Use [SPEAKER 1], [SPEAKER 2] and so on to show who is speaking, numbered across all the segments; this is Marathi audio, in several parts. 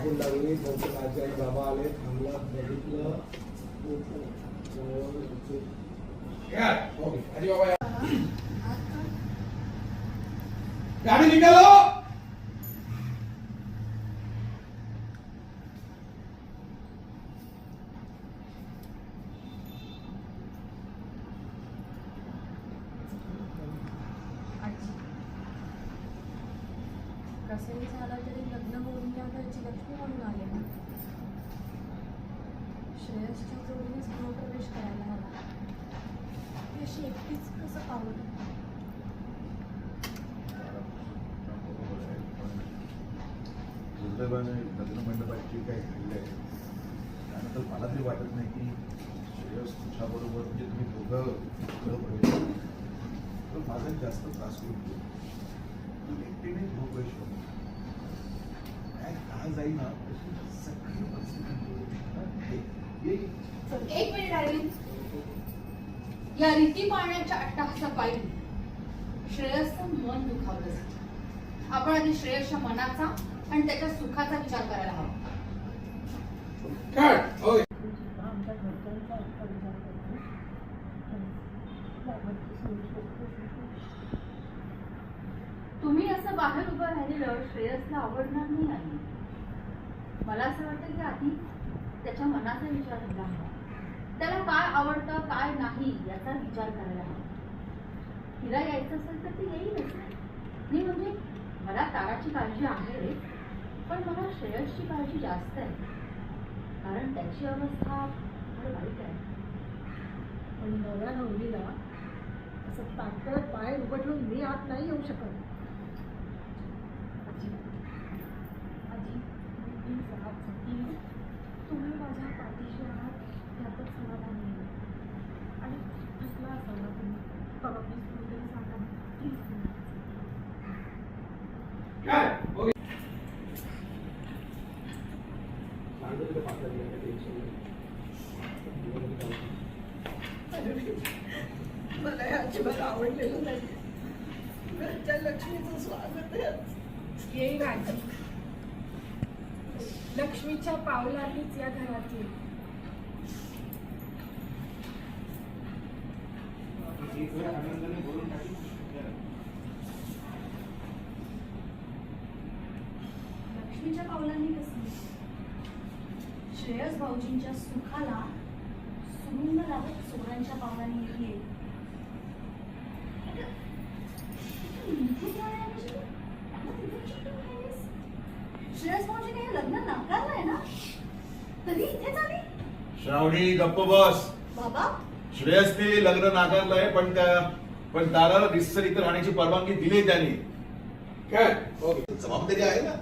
[SPEAKER 1] लागून लागली. बहुतेक आजी आणि बाबा आले. थांबला बघितलं. गाडी निघालो
[SPEAKER 2] आजी कसंही झालं तरी लग्न होऊन त्या घरची लक्ष्मी म्हणून आले ना. श्रेयसच्या जोडीनेच गृहप्रवेश करायला हवा ती अशी एकटीच कसं पावलं?
[SPEAKER 3] दुर्दैवाने लग्न मंडपाची काही घडलं आहे त्यानंतर मला तरी वाटत नाही की श्रेयस तुझ्याबरोबर म्हणजे तुम्ही दोघं गृहप्रवेश तर माझा जास्त त्रास होईल. एकटीने काय का जाईना अशी सगळी परिस्थिती हा.
[SPEAKER 4] एक मिनिट अरविंद. या रीती पाळण्याच्या अट्टाहासापायी श्रेयसचं मन दुखावलं आपण आधी श्रेयसच्या मनाचा आणि त्याच्या सुखाचा विचार करायला हवा.
[SPEAKER 2] आमच्या
[SPEAKER 4] तुम्ही असं बाहेर उभं राहिलेलं श्रेयसला आवडणार नाही आहे. मला असं वाटतं की आधी त्याच्या मनाचा विचार करायला हवा त्याला काय आवडतं काय नाही याचा विचार करायला हवा. तिला यायचं असेल तर ती येईलच नाही म्हणजे मला ताराची काळजी आहे पण मला श्रेयसची काळजी जास्त आहे. कारण त्याची अवस्था फार वाईट आहे.
[SPEAKER 2] पण नव्या नवरीला असं ताकद पाय उभं ठेवून मी आत नाही येऊ शकत आजी आजी प्लीज आहात प्लीज तुम्ही माझ्या पाठीशी आहात यातच समाधान आहे आणि थकला असाल ना तुम्ही. बाबा प्लीज सांगा प्लीज.
[SPEAKER 5] मला हे अजिबात आवडलेलं नाही. घरच्या लक्ष्मीचं स्वागत आहे.
[SPEAKER 6] येईल आजी लक्ष्मीच्या पावलांनीच या घरात येईल
[SPEAKER 4] लक्ष्मीच्या पावलांनी कसं? श्रेयस भाऊजींच्या सुखाला सुरुंग लावत सोहळ्यांच्या पावलांनी येईल श्रेयस भाऊजीने हे लग्न नाकारलंय ना? तरी इथेच आली.
[SPEAKER 3] श्रावणी गप्प बस.
[SPEAKER 4] बाबा
[SPEAKER 3] श्रेयसने लग्न नाकारलंय पण त्या पण दाराला रिसर इथं राहण्याची परवानगी दिली त्यांनी.
[SPEAKER 1] काय? ओके.
[SPEAKER 3] जबाबदारी आहे ना?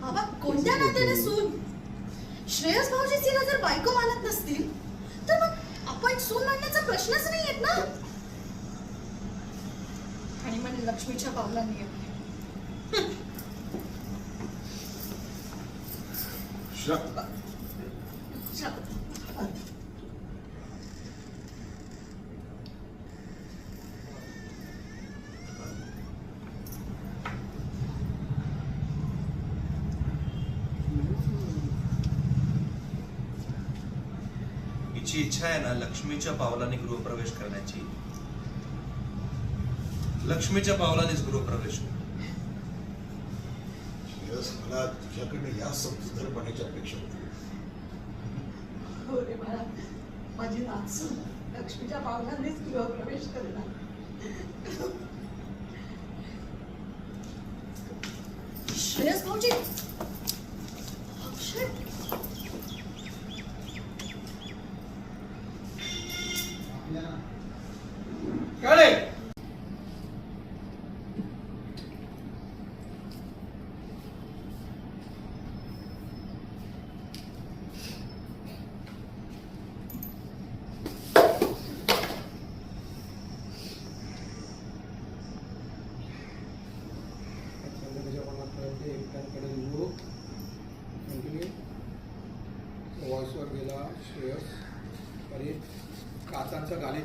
[SPEAKER 4] बाबा कोणत्या नात्याने सून? श्रेयस भाऊजी तिला जर बायको मानत नसतील तर मग आपण सून मानण्याचा प्रश्नच नाही येत ना? आणि म्हणे लक्ष्मीच्या पावलांनी येते.
[SPEAKER 7] हिची इच्छा आहे ना लक्ष्मीच्या पावलाने गृहप्रवेश करण्याची? लक्ष्मीच्या पावलानेच गृहप्रवेश.
[SPEAKER 3] श्रेयस मला तुझ्याकडनं या समजूतदारपणाची अपेक्षा होती.
[SPEAKER 5] हो माझी नाचून लक्ष्मीच्या पावलांनीच गृहप्रवेश करणार.
[SPEAKER 4] भाऊजी.
[SPEAKER 1] 干嘞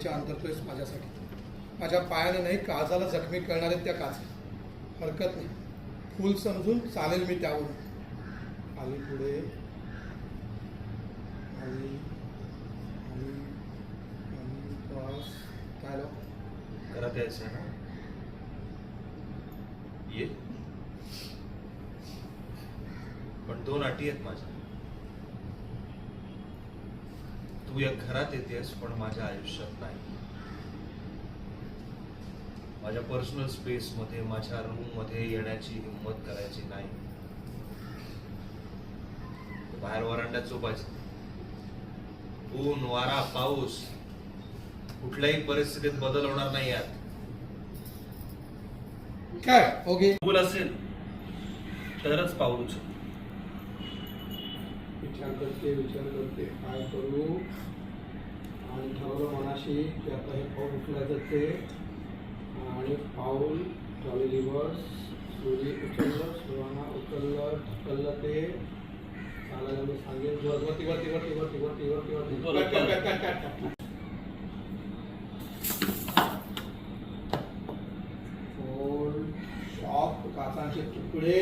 [SPEAKER 1] काचांचा गालीच्या माझ्यासाठी. माझ्या पायाने नाही काजाला जखमी करणारे त्या काच. हरकत नाही. फूल समजून चालेल मी त्यावरून. आली पुढे. आली आली आली क्रॉस. काय लो?
[SPEAKER 7] यायचं ना. ये. पण दोन अटी आहेत माझ्या. तू या घरात येतेस पण माझ्या आयुष्यात नाही. माझ्या पर्सनल स्पेस मध्ये माझ्या रूममध्ये येण्याची हिंमत करायची नाही. बाहेर वरांड्यात झोपायचं. ऊन वारा पाऊस कुठल्याही परिस्थितीत बदल होणार नाही यात.
[SPEAKER 1] काय? ओके.
[SPEAKER 7] असेल तरच पाऊल उचल
[SPEAKER 1] विचार करते विचार करते. काय करू? आणि ठरवलं मनाशी की आता हे पाऊल उचलायचं ते. आणि पाऊल ट्रॉली रिव्हर्स सुरी उचललं सुराना उचललं ढकललं ते. चालायला मी सांगेन. वर वरती वरती वरती वरती वरती वरती काचांचे तुकडे.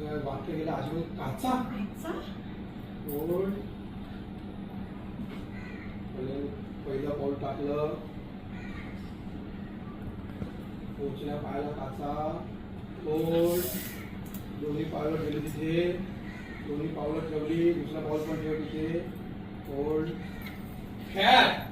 [SPEAKER 1] वाक्य गेलं अजून काचा. पहिले पाऊल टाकलं. पोचल्या पायाला काचा. फोल्ड दोन्ही पावलं ठेवली तिथे. दोन्ही पावलं ठेवली. दुसरा पाऊल पण ठेव तिथे. फोल्ड खेळ.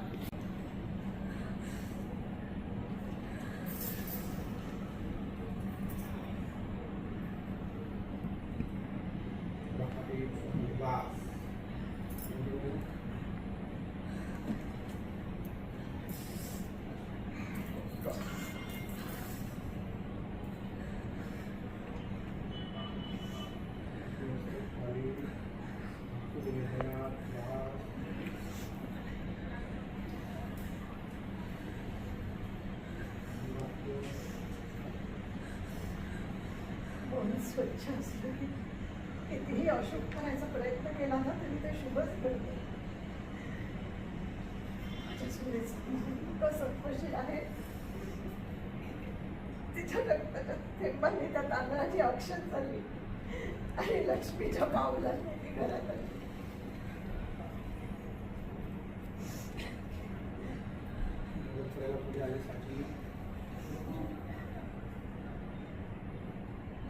[SPEAKER 5] मन स्वच्छ असलं कितीही अशुभ करायचा प्रयत्न केला ना तरी ते शुभच घडतं. माझ्या सुरेचा इतकं सत्वशील आहे. तिच्या रक्ताच्या थेंबांनी त्या तांदळाची अक्षत झाली. आणि लक्ष्मीच्या पावला ती घरात आली
[SPEAKER 1] पुढे साची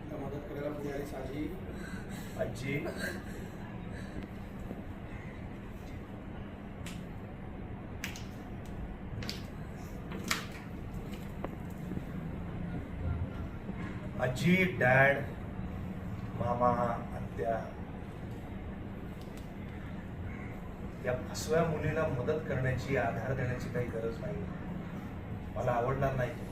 [SPEAKER 1] तिला मदत करायला पुढे आली साजी
[SPEAKER 7] आजी. आजी डॅड मामा आत्या. या फसव्या मुलीला मदत करण्याची आधार देण्याची काही गरज नाही. मला आवडणार नाही.